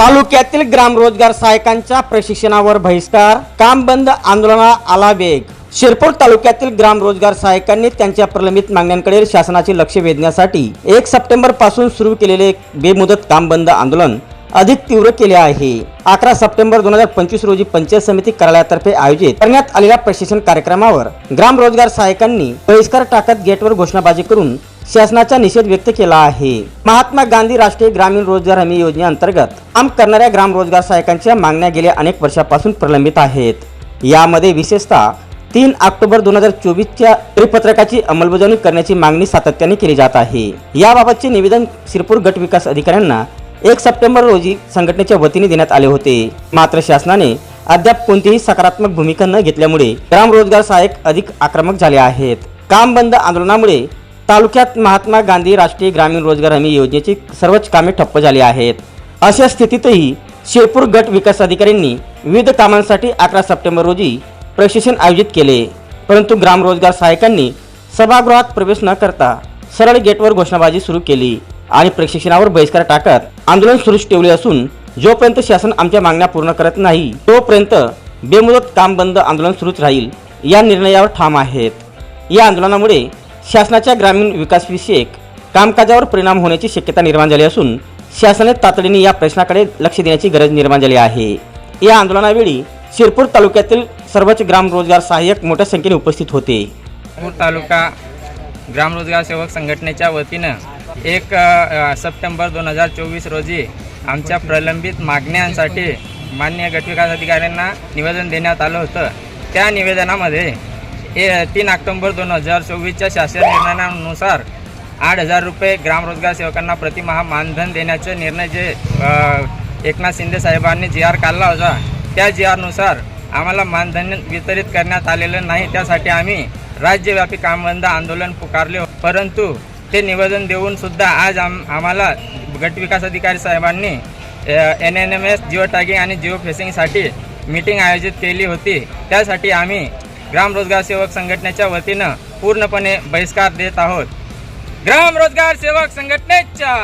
तालुक्यातील ग्रामरोजगार सहायकांच्या प्रशिक्षणावर बहिष्कार काम बंद आंदोलना आला वेग. शिरपूर तालुक्यातील ग्रामरोजगार सहायकांनी त्यांच्या प्रलंबित मागण्यांकडे शासनाचे लक्ष वेधण्यासाठी एक सप्टेंबरपासून सुरू केलेले बेमुदत काम बंद आंदोलन अधिक तीव्र केले आहे. अकरा सप्टेंबर दोन हजार पंचवीस रोजी पंचायत समिती कार्यालयातर्फे आयोजित करण्यात आलेल्या प्रशिक्षण कार्यक्रमावर ग्रामरोजगार सहायकांनी बहिष्कार टाकत गेटवर घोषणाबाजी करून शासनाचा निषेध व्यक्त केला आहे. महात्मा गांधी राष्ट्रीय ग्रामीण रोजगार हमी योजनेअंतर्गत काम करणाऱ्या ग्रामरोजगार सहायकांच्या मागण्या गेल्या अनेक वर्षापासून प्रलंबित आहेत. यामध्ये विशेषतः तीन ऑक्टोबर दोन हजार चोवीसच्या परिपत्रकाची अंमलबजावणी करण्याची मागणी सातत्याने केली जात आहे. याबाबतचे निवेदन शिरपूर गट विकास अधिकाऱ्यांना एक सप्टेंबर रोजी संघटनेच्या वतीने देण्यात आले होते. मात्र शासनाने अद्याप कोणतीही सकारात्मक भूमिका न घेतल्यामुळे ग्रामरोजगार सहायक सहाय्यक अधिक आक्रमक झाले आहेत. काम बंद आंदोलनामुळे तालुक्यात महात्मा गांधी राष्ट्रीय ग्रामीण रोजगार हमी योजनेची सर्वच कामे ठप्प झाली आहेत. अशा स्थितीतही शिरपूर गट विकास अधिकाऱ्यांनी विविध कामांसाठी अकरा सप्टेंबर रोजी प्रशिक्षण आयोजित केले. परंतु ग्रामरोजगार सहायकांनी सभागृहात प्रवेश न करता सरळ गेटवर घोषणाबाजी सुरू केली आणि प्रशिक्षणावर बहिष्कार टाकत आंदोलन सुरूच ठेवले असून जोपर्यंत शासन आमच्या मागण्या पूर्ण करत नाही तोपर्यंत बेमुदत काम बंद आंदोलन सुरूच राहील या निर्णयावर ठाम आहेत. या आंदोलनामुळे शासनाच्या ग्रामीण विकासविषयक कामकाजावर परिणाम होण्याची शक्यता निर्माण झाली असून शासनाने तातडीने या प्रश्नाकडे लक्ष देण्याची गरज निर्माण झाली आहे. या आंदोलनावेळी शिरपूर तालुक्यातील सर्वच ग्राम रोजगार सहाय्यक मोठ्या संख्येने उपस्थित होते. नागपूर तालुका ग्राम रोजगार सेवक संघटनेच्या वतीनं एक सप्टेंबर दोन हजार चोवीस रोजी आमच्या प्रलंबित मागण्यांसाठी मान्य गटविकास अधिकाऱ्यांना निवेदन देण्यात आलं होतं. त्या निवेदनामध्ये हे तीन ऑक्टोंबर दोन हजार चोवीसच्या शासन निर्णयानुसार आठ हजार रुपये ग्रामरोजगार सेवकांना प्रतिमहा मानधन देण्याचे निर्णय जे एकनाथ शिंदे साहेबांनी जी आर काढला होता त्या जी आरनुसार आम्हाला मानधन वितरित करण्यात आलेलं नाही. त्यासाठी आम्ही राज्यव्यापी कामबंद आंदोलन पुकारले परंतु ते निवेदन देऊन सुद्धा आज आम आम्हाला गटविकास अधिकारी साहेबांनी N N M S geo tagging आणि जिओ फेसिंगसाठी मीटिंग आयोजित केली होती. त्यासाठी आम्ही ग्राम रोजगार सेवक संघटनेच्या वतीनं पूर्णपणे बहिष्कार देत आहोत. ग्राम रोजगार सेवक संघटनेच्या